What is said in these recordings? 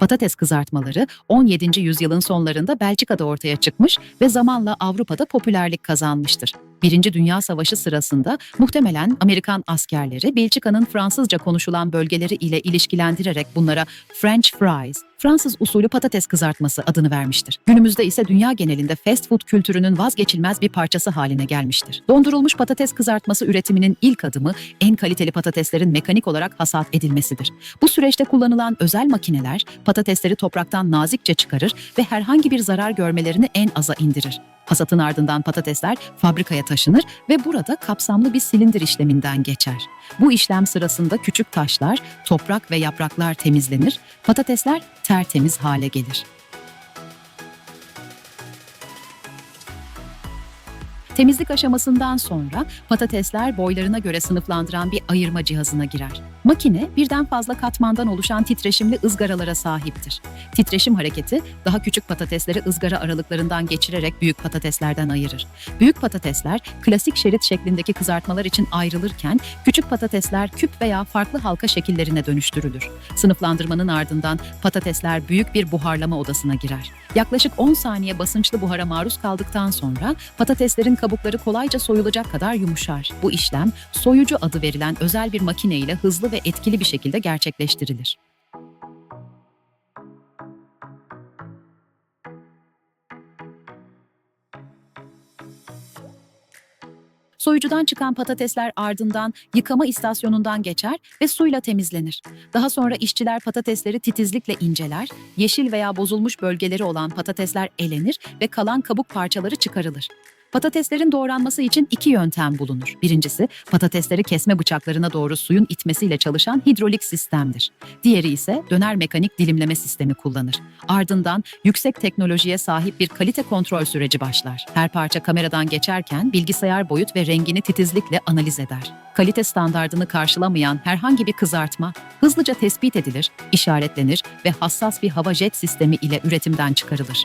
Patates kızartmaları 17. yüzyılın sonlarında Belçika'da ortaya çıkmış ve zamanla Avrupa'da popülerlik kazanmıştır. Birinci Dünya Savaşı sırasında muhtemelen Amerikan askerleri Belçika'nın Fransızca konuşulan bölgeleri ile ilişkilendirerek bunlara French fries, Fransız usulü patates kızartması adını vermiştir. Günümüzde ise dünya genelinde fast food kültürünün vazgeçilmez bir parçası haline gelmiştir. Dondurulmuş patates kızartması üretiminin ilk adımı en kaliteli patateslerin mekanik olarak hasat edilmesidir. Bu süreçte kullanılan özel makineler patatesleri topraktan nazikçe çıkarır ve herhangi bir zarar görmelerini en aza indirir. Hasatın ardından patatesler fabrikaya taşınır ve burada kapsamlı bir silindir işleminden geçer. Bu işlem sırasında küçük taşlar, toprak ve yapraklar temizlenir, patatesler tertemiz hale gelir. Temizlik aşamasından sonra patatesler boylarına göre sınıflandıran bir ayırma cihazına girer. Makine birden fazla katmandan oluşan titreşimli ızgaralara sahiptir. Titreşim hareketi daha küçük patatesleri ızgara aralıklarından geçirerek büyük patateslerden ayırır. Büyük patatesler klasik şerit şeklindeki kızartmalar için ayrılırken küçük patatesler küp veya farklı halka şekillerine dönüştürülür. Sınıflandırmanın ardından patatesler büyük bir buharlama odasına girer. Yaklaşık 10 saniye basınçlı buhara maruz kaldıktan sonra patateslerin kabukları kolayca soyulacak kadar yumuşar. Bu işlem soyucu adı verilen özel bir makine ile hızlı ve etkili bir şekilde gerçekleştirilir. Soyucudan çıkan patatesler ardından yıkama istasyonundan geçer ve suyla temizlenir. Daha sonra işçiler patatesleri titizlikle inceler, yeşil veya bozulmuş bölgeleri olan patatesler elenir ve kalan kabuk parçaları çıkarılır. Patateslerin doğranması için iki yöntem bulunur. Birincisi, patatesleri kesme bıçaklarına doğru suyun itmesiyle çalışan hidrolik sistemdir. Diğeri ise döner mekanik dilimleme sistemi kullanır. Ardından yüksek teknolojiye sahip bir kalite kontrol süreci başlar. Her parça kameradan geçerken bilgisayar boyut ve rengini titizlikle analiz eder. Kalite standardını karşılamayan herhangi bir kızartma hızlıca tespit edilir, işaretlenir ve hassas bir hava jet sistemi ile üretimden çıkarılır.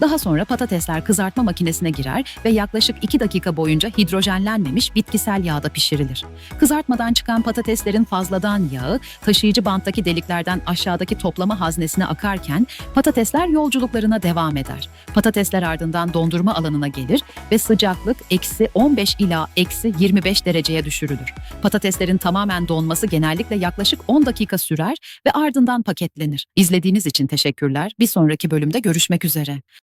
Daha sonra patatesler kızartma makinesine girer ve yaklaşık 2 dakika boyunca hidrojenlenmemiş bitkisel yağda pişirilir. Kızartmadan çıkan patateslerin fazladan yağı taşıyıcı banttaki deliklerden aşağıdaki toplama haznesine akarken patatesler yolculuklarına devam eder. Patatesler ardından dondurma alanına gelir ve sıcaklık eksi 15 ila eksi 25 dereceye düşürülür. Patateslerin tamamen donması genellikle yaklaşık 10 dakika sürer ve ardından paketlenir. İzlediğiniz için teşekkürler. Bir sonraki bölümde görüşmek üzere.